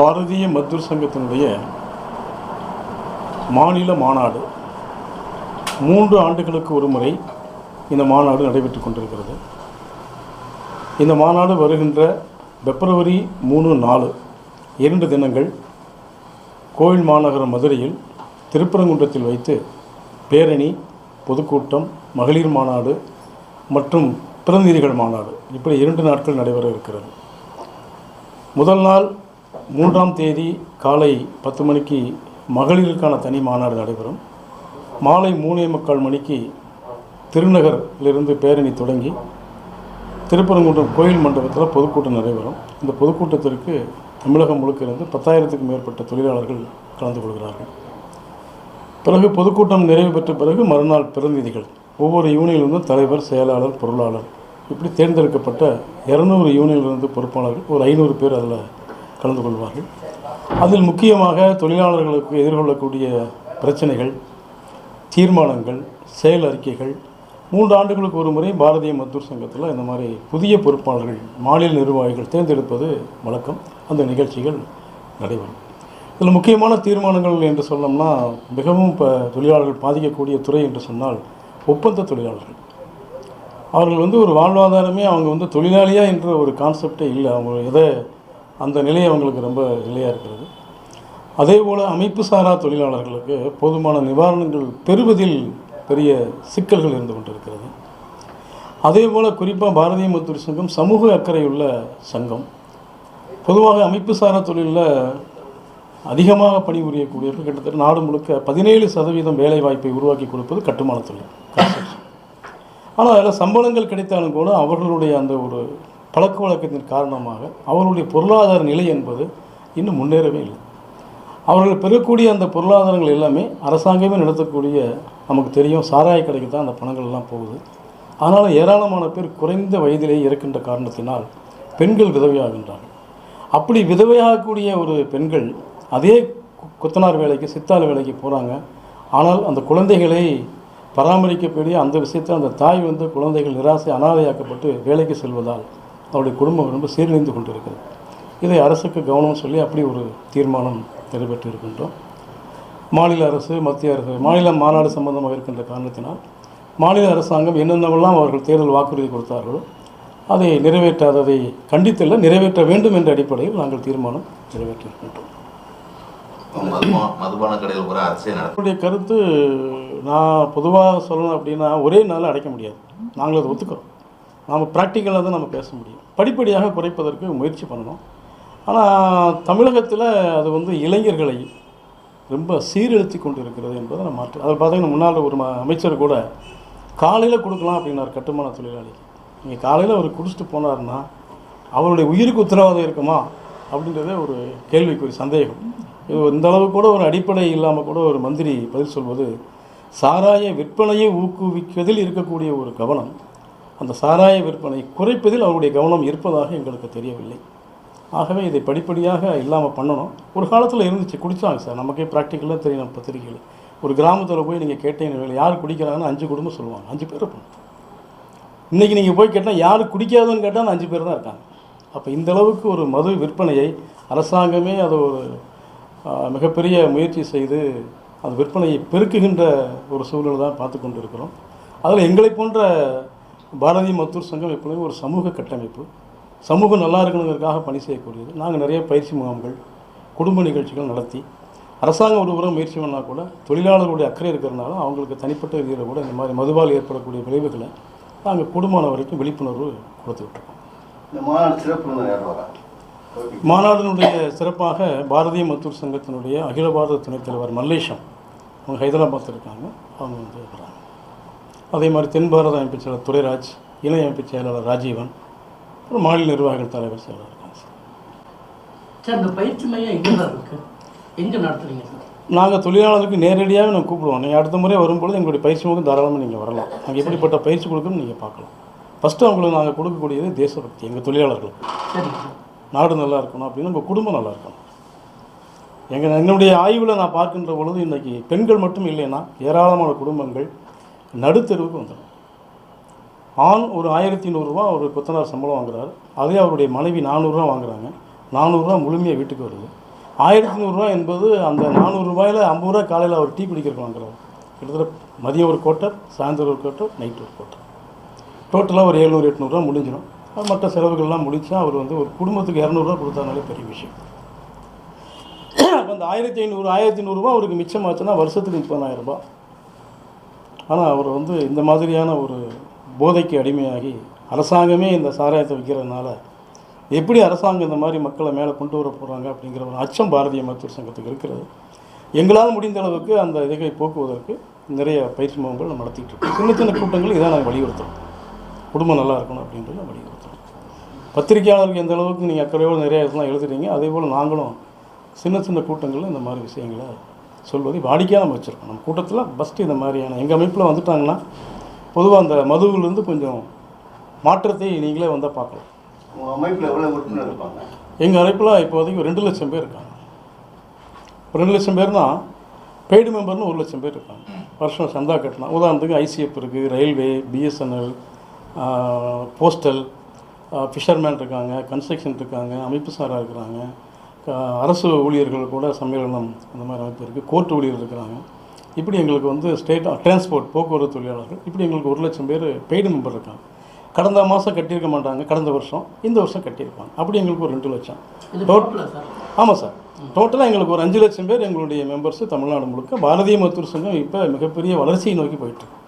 பாரதிய மத்தூர் சங்கத்தினுடைய மாநில மாநாடு. மூன்று ஆண்டுகளுக்கு ஒரு முறை இந்த மாநாடு நடைபெற்று கொண்டிருக்கிறது. இந்த மாநாடு வருகின்ற பிப்ரவரி மூணு நாலு இரண்டு தினங்கள் கோவில் மாநகரம் மதுரையில் திருப்பரங்குன்றத்தில் வைத்து பேரணி பொதுக்கூட்டம் மகளிர் மாநாடு மற்றும் பிரதிநிதிகள் மாநாடு இப்படி இரண்டு நாட்கள் நடைபெற இருக்கிறது. முதல் நாள் மூன்றாம் தேதி காலை பத்து மணிக்கு மகளிருக்கான தனி மாநாடு நடைபெறும். மாலை மூணே முக்கால் மணிக்கு திருநகரிலிருந்து பேரணி தொடங்கி திருப்பரங்குன்றம் கோயில் மண்டபத்தில் பொதுக்கூட்டம் நடைபெறும். இந்த பொதுக்கூட்டத்திற்கு தமிழகம் முழுக்க இருந்து பத்தாயிரத்துக்கும் மேற்பட்ட தொழிலாளர்கள் கலந்து கொள்கிறார்கள். பிறகு பொதுக்கூட்டம் நிறைவு பெற்ற பிறகு மறுநாள் பிரதிநிதிகள் ஒவ்வொரு யூனியனிலிருந்தும் தலைவர் செயலாளர் பொருளாளர் இப்படி தேர்ந்தெடுக்கப்பட்ட இரநூறு யூனியனிலிருந்து பொறுப்பாளர்கள் ஒரு ஐநூறு பேர் அதில் கலந்து கொள்வார்கள். அதில் முக்கியமாக தொழிலாளர்களுக்கு எதிர்கொள்ளக்கூடிய பிரச்சனைகள் தீர்மானங்கள் செயல் அறிக்கைகள் மூன்று ஆண்டுகளுக்கு ஒரு முறை பாரதிய மத்தூர் சங்கத்தில் இந்த மாதிரி புதிய பொறுப்பாளர்கள் மாநில நிர்வாகிகள் தேர்ந்தெடுப்பது வழக்கம். அந்த நிகழ்ச்சிகள் நடைபெறும். இதில் முக்கியமான தீர்மானங்கள் என்று சொன்னோம்னா மிகவும் இப்போ தொழிலாளர்கள் பாதிக்கக்கூடிய துறை என்று சொன்னால் ஒப்பந்த தொழிலாளர்கள். அவர்கள் வந்து ஒரு வாழ்வாதாரமே அவங்க வந்து தொழிலாளியாக என்ற ஒரு கான்செப்டே இல்லை. அவங்க எதை அந்த நிலை அவங்களுக்கு ரொம்ப நிலையாக இருக்கிறது. அதே போல் அமைப்பு சாரா தொழிலாளர்களுக்கு போதுமான நிவாரணங்கள் பெறுவதில் பெரிய சிக்கல்கள் இருந்து கொண்டிருக்கிறது. அதே போல் குறிப்பாக பாரதிய மத்தூர் சங்கம் சமூக அக்கறையுள்ள சங்கம். பொதுவாக அமைப்பு சாரா தொழிலில் அதிகமாக பணிபுரியக்கூடியவர்கள் கிட்டத்தட்ட நாடு முழுக்க பதினேழு சதவீதம் வேலைவாய்ப்பை உருவாக்கி கொடுப்பது கட்டுமான தொழில். ஆனால் அதில் சம்பளங்கள் கிடைத்தாலும் கூட அவர்களுடைய அந்த ஒரு பழக்க வழக்கத்தின் காரணமாக அவர்களுடைய பொருளாதார நிலை என்பது இன்னும் முன்னேறவே இல்லை. அவர்கள் பெறக்கூடிய அந்த பொருளாதாரங்கள் எல்லாமே அரசாங்கமே நடத்தக்கூடிய நமக்கு தெரியும் சாராய கடைக்கு தான் அந்த பணங்கள் எல்லாம் போகுது. அதனால் ஏராளமான பேர் குறைந்த வயதிலேயே இறக்கின்ற காரணத்தினால் பெண்கள் விதவையாகின்றார்கள். அப்படி விதவையாகக்கூடிய ஒரு பெண்கள் அதே கு- கொத்தனார் வேலைக்கு சித்தாள் வேலைக்கு போகிறாங்க ஆனால் அந்த குழந்தைகளை பராமரிக்கக்கூடிய அந்த விஷயத்தில் அந்த தாய் வந்து குழந்தைகள் நிராசை அனாதையாக்கப்பட்டு வேலைக்கு செல்வதால் அவருடைய குடும்பம் ரொம்ப சீரழிந்து கொண்டிருக்கிறது. இதை அரசுக்கு கவனம் சொல்லி அப்படி ஒரு தீர்மானம் நிறைவேற்றி இருக்கின்றோம் மாநில அரசு மத்திய அரசு மாநில மாநாடு சம்பந்தமாக இருக்கின்ற காரணத்தினால் மாநில அரசாங்கம் என்னென்னவெல்லாம் அவர்கள் தேர்தல் வாக்குறுதி கொடுத்தார்களோ அதை நிறைவேற்றாததை கண்டித்தல்ல நிறைவேற்ற வேண்டும் என்ற அடிப்படையில் நாங்கள் தீர்மானம் நிறைவேற்றியிருக்கின்றோம். மதுபா மதுபான கடையில் பூரா அரசே நடக்கும் என்னுடைய கருத்து நான் பொதுவாக சொல்லணும் அப்படின்னா ஒரே நாளில் அடைக்க முடியாது. நாங்கள் அதை ஒத்துக்கிறோம். நாம் ப்ராக்டிக்கலாக தான் நம்ம பேச முடியும். படிப்படியாக குறைப்பதற்கு முயற்சி பண்ணணும். ஆனால் தமிழகத்தில் அது வந்து இளைஞர்களை ரொம்ப சீரழித்து கொண்டு இருக்கிறது என்பதை நம்ம மாற்று அதில் பார்த்தீங்கன்னா முன்னால் ஒரு அமைச்சர் கூட காலையில் கொடுக்கலாம் அப்படின்னார் கட்டுமான தொழிலாளிக்கு நீங்கள் காலையில் அவர் குடிச்சிட்டு போனாருன்னா அவருடைய உயிருக்கு உத்தரவாதம் இருக்குமா? அப்படின்றதே ஒரு கேள்விக்குறி சந்தேகம். இது இந்த அளவு கூட ஒரு அடிப்படை இல்லாமல் கூட ஒரு மந்திரி பதில் சொல்வது சாராய விற்பனையை ஊக்குவிப்பதில் இருக்கக்கூடிய ஒரு கவனம். அந்த சாராய விற்பனை குறைப்பதில் அவருடைய கவனம் இருப்பதாக எங்களுக்கு தெரியவில்லை. ஆகவே இதை படிப்படியாக இல்லாமல் பண்ணணும். ஒரு காலத்தில் இருந்துச்சு குடித்தாங்க சார். நமக்கே ப்ராக்டிக்கலாக தெரியும் நம்ம பத்திரிகையில். ஒரு கிராமத்தில் போய் நீங்கள் கேட்டீங்க யார் குடிக்கிறாங்கன்னு அஞ்சு குடும்பம் சொல்லுவாங்க. அஞ்சு பேர் இருப்பாங்க இன்றைக்கி நீங்கள் போய் கேட்டால் யார் குடிக்காதுன்னு கேட்டால் அஞ்சு பேர் தான் இருக்காங்க. அப்போ இந்த அளவுக்கு ஒரு மது விற்பனையை அரசாங்கமே அதை ஒரு மிகப்பெரிய முயற்சி செய்து அந்த விற்பனையை பெருக்குகின்ற ஒரு சூழலை தான் பார்த்து கொண்டு இருக்கிறோம் அதில் எங்களை போன்ற பாரதிய மத்தூர் சங்கம் எப்பொழுதும் ஒரு சமூக கட்டமைப்பு. சமூகம் நல்லா இருக்கணுங்கிறதுக்காக பணி செய்யக்கூடியது. நாங்கள் நிறைய பயிற்சி முகாம்கள் குடும்ப நிகழ்ச்சிகள் நடத்தி அரசாங்கம் ஒரு புறம் முயற்சி பண்ணால் கூட தொழிலாளர்களுடைய அக்கறை இருக்கிறதுனால அவங்களுக்கு தனிப்பட்ட ரீதியில் கூட இந்த மாதிரி மதுவால் ஏற்படக்கூடிய விளைவுகளை நாங்கள் கூடுமான வரைக்கும் விழிப்புணர்வு கொடுத்துக்கிட்டு இந்த மாநாடு சிறப்பு யார் வரா மாநாட்டினுடைய சிறப்பாக பாரதிய மத்தூர் சங்கத்தினுடைய அகில பாரத துணைத் தலைவர் மல்லேஷம். அவங்க ஹைதராபாத் இருக்காங்க. அவங்க வந்து வராங்க அதே மாதிரி தென் பாரத அமைப்பு செயலர் துரைராஜ் இணை அமைப்பு செயலாளர் ராஜீவன் அப்புறம் மாநில நிர்வாகிகள் தலைவர் செயலர் இருக்காங்க சார். சார் இந்த பயிற்சி மையம் எங்கே தான் இருக்கு? எங்கே நடத்துறீங்க சார்? நாங்கள் தொழிலாளர்களுக்கு நேரடியாக நாங்கள் கூப்பிடுவோம். நீங்கள் அடுத்த முறை வரும்பொழுது எங்களுடைய பயிற்சி முகம் தாராளமாக நீங்கள் வரலாம். நாங்கள் எப்படிப்பட்ட பயிற்சி கொடுக்கணும்னு நீங்கள் பார்க்கலாம். ஃபஸ்ட்டு அவங்களுக்கு நாங்கள் கொடுக்கக்கூடியது தேசபக்தி எங்கள் தொழிலாளர்களுக்கு நாடு நல்லா இருக்கணும் அப்படின்னு நம்ம குடும்பம் நல்லா இருக்கணும். எங்கள் என்னுடைய ஆய்வில் நான் பார்க்கின்ற பொழுது இன்றைக்கி பெண்கள் மட்டும் இல்லைன்னா ஏராளமான குடும்பங்கள் நடுத்தெருவுக்கு வந்துடும். ஆண் ஒரு ஆயிரத்தி நூறுரூவா ஒரு கொத்தனார் சம்பளம் வாங்குறாரு. அதே அவருடைய மனைவி நானூறுரூவா வாங்குறாங்க. நானூறுரூவா முழுமையாக வீட்டுக்கு வருது. ஆயிரத்தி நூறுரூவா என்பது அந்த நானூறுரூவாயில் ஐம்பது ரூபா காலையில் அவர் டீ குடிக்கிறதுக்கு வாங்குறாரு. கிட்டத்தட்ட மதியம் ஒரு கோட்டர் சாயந்தரம் ஒரு கோட்டர் நைட் ஒரு கோட்டர் டோட்டலாக ஒரு எழுநூறு எட்நூறுரூவா முடிஞ்சிடும். மற்ற செலவுகள்லாம் முடித்தா அவர் வந்து ஒரு குடும்பத்துக்கு இரநூறுவா கொடுத்தானாலே பெரிய விஷயம். அப்போ அந்த ஆயிரத்தி ஐநூறு ஆயிரத்தி நூறுரூவா அவருக்கு மிச்சமாச்சுன்னா வருஷத்துக்கு முப்பதாயிரம் ரூபாய் ஆனால் அவர் வந்து இந்த மாதிரியான ஒரு போதைக்கு அடிமையாகி அரசாங்கமே இந்த சாராயத்தை விற்கிறதுனால எப்படி அரசாங்கம் இந்த மாதிரி மக்களை மேலே கொண்டு வர போகிறாங்க அப்படிங்கிற ஒரு அச்சம் பாரதிய மருத்துவர் சங்கத்துக்கு இருக்கிறது. எங்களால் முடிந்த அளவுக்கு அந்த இதை போக்குவதற்கு நிறைய பயிற்சி முகங்கள் நம்ம நடத்திட்டு இருக்கோம். சின்ன சின்ன கூட்டங்கள் இதான் நாங்கள் வலியுறுத்துறோம். குடும்பம் நல்லா இருக்கணும் அப்படின்றத வலியுறுத்துறோம். பத்திரிகையாளருக்கு எந்த அளவுக்கு நீங்கள் அக்கறையோடு நிறைய இதெல்லாம் எழுதுறீங்க அதே போல் நாங்களும் சின்ன சின்ன கூட்டங்களில் இந்த மாதிரி விஷயங்களை சொல்வதை வாடிக்கையாக நம்ம வச்சுருக்கோம். நம்ம கூட்டத்தில் ஃபஸ்ட்டு இந்த மாதிரியான எங்கள் அமைப்பில் வந்துட்டாங்கன்னா பொதுவாக அந்த மதுவிலிருந்து கொஞ்சம் மாற்றத்தை நீங்களே வந்தால் பார்க்கலாம். அமைப்பில் எவ்வளோ உறுப்பினர் இருப்பாங்க? எங்கள் அமைப்பில் இப்போதைக்கு ரெண்டு லட்சம் பேர் இருக்காங்க. ரெண்டு லட்சம் பேர்னா பெய்டு மெம்பர்னு ஒரு லட்சம் பேர் இருக்காங்க. வருஷம் சந்தா கட்டணும் உதாரணத்துக்கு ஐசிஎஃப் இருக்குது ரயில்வே பிஎஸ்என்எல் போஸ்டல் ஃபிஷர்மேன் இருக்காங்க கன்ஸ்ட்ரக்ஷன் இருக்காங்க அமைப்பு சாராக இருக்கிறாங்க. அரசு ஊழியர்கள் கூட சம்மேளனம் அந்த மாதிரி அமைப்பு இருக்குது கோர்ட் ஊழியர் இருக்கிறாங்க. இப்படி எங்களுக்கு வந்து ஸ்டேட் டிரான்ஸ்போர்ட் போக்குவரத்து தொழிலாளர்கள் இப்படி எங்களுக்கு ஒரு லட்சம் பேர் பெய்டு மெம்பர் இருக்காங்க. கடந்த மாதம் கட்டியிருக்க மாட்டாங்க. கடந்த வருஷம் இந்த வருஷம் கட்டியிருப்பாங்க. அப்படி எங்களுக்கு ஒரு ரெண்டு லட்சம். ஆமாம் சார்? டோட்டலாக எங்களுக்கு ஒரு அஞ்சு லட்சம் பேர் எங்களுடைய மெம்பர்ஸ் தமிழ்நாடு முழுக்க பாரதிய மருத்துவர் சங்கம் இப்போ மிகப்பெரிய வளர்ச்சியை நோக்கி போயிட்டுருக்கு.